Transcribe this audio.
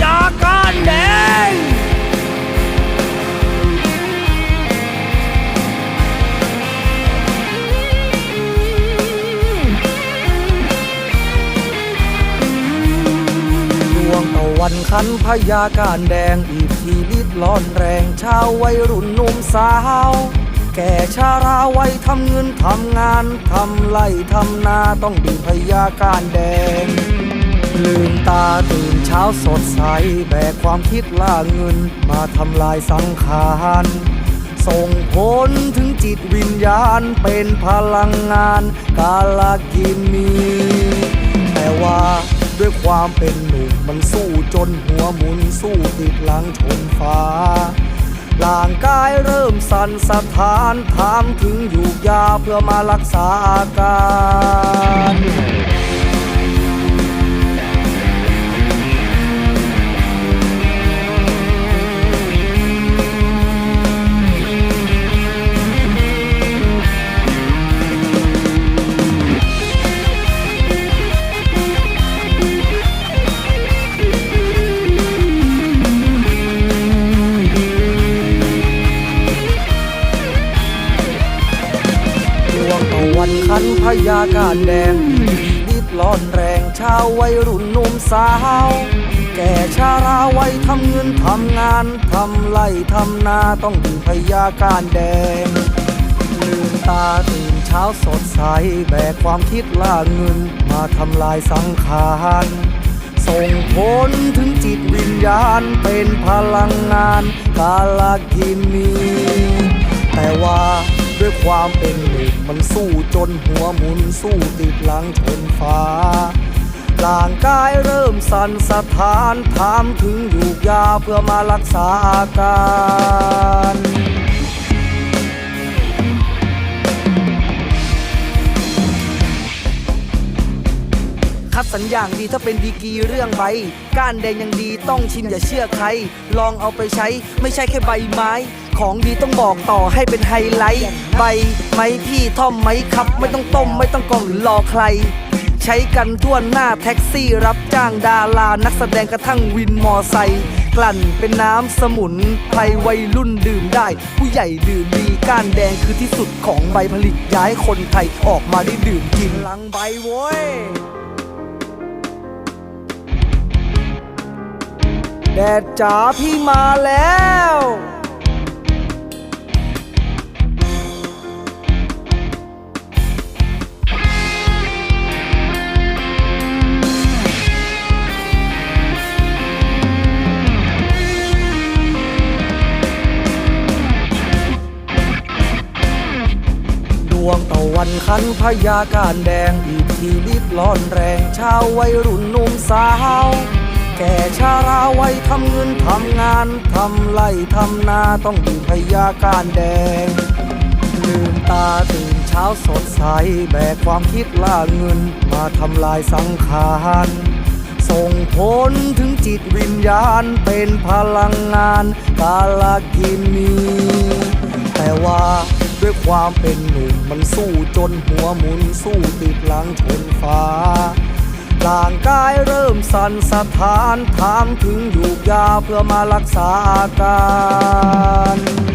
ญาการแดงดวงตะวันขันพญาการแดงอีกทีลิดร้อนแรงชาววัยรุ่นหนุ่มสาว แก่ชาราวัยทำเงินทำงานทำไรทำนาต้องดูพญาการแดงลืมตาตื่น เช้าสดใส แบกความคิดล่าเงิน มาทำลายสังขารส่งผลถึงจิตวิญญาณเป็นพลังงานกาลกินีแต่ว่าด้วยความเป็นหนุ่มมันสู้จนหัวหมุนสู้ติดหลังชนฟ้าร่างกายเริ่มสั่นสะท้านถามถึงอยู่ยาเพื่อมารักษาอาการ วันคันพยาการแดงนิดร้อนแรงชาววัยรุ่นหนุ่มสาว แก่ชาราวัยทำเงินทำงานทำไร่ทำนาต้องดื่มพยาการแดงลืมตาตื่นเช้าสดใส แบกความคิดล่าเงินมาทำลายสังขารส่งผลถึงจิตวิญญาณเป็นพลังงานกาลกินีแต่ว่า ด้วยความเป็นหนุ่มมันสู้จนหัวหมุนสู้ติดหลังชนฟ้าร่างกายเริ่มสั่นสะท้านถามถึงอยู่ยาเพื่อมารักษาอาการ ดสัญญางดีถ้าเป็นดีกีเรื่องใบ ก้านแดงยังดีต้องชิมอย่าเชื่อใคร ลองเอาไปใช้ไม่ใช่แค่ใบไม้ ของดีต้องบอกต่อให้เป็นไฮไลท์ ใบไหมพี่ท่อมไหมครับ ไม่ต้องต้มไม่ต้องกรองหรือรอใคร ใช้กันทั่วหน้าแท็กซี่รับจ้างดารานักแสดงกระทั่งวินมอไซค์กลั่นเป็นน้ำสมุนไพรวัยรุ่นดื่มได้ ผู้ใหญ่ดื่มดีก้านแดงคือที่สุดของใบผลิตย้ายคนไทยออกมาได้ดื่มกินลังใบโว้ย แดดจ๋าพี่มาแล้วดวงตะวันคันพยาการแดงอีกทีลิดร้อนแรงชาววัยรุ่นหนุ่มสาว แก่ชา ราวัยทำเงินทำงานทำไร่ทำนาต้องดื่มพยาการแดง ลืมตาตื่นเช้าสดใส แบกความคิดล่าเงินมาทำลายสังขารส่งผลถึงจิตวิญญาณเป็นพลังงานกาลกินีแต่ว่าด้วยความเป็นหนุ่มมันสู้จนหัวหมุนสู้ติดหลังชนฟ้า ร่างกายเริ่มสั่นสะท้านถามถึงอยู่ยาเพื่อมารักษาอาการ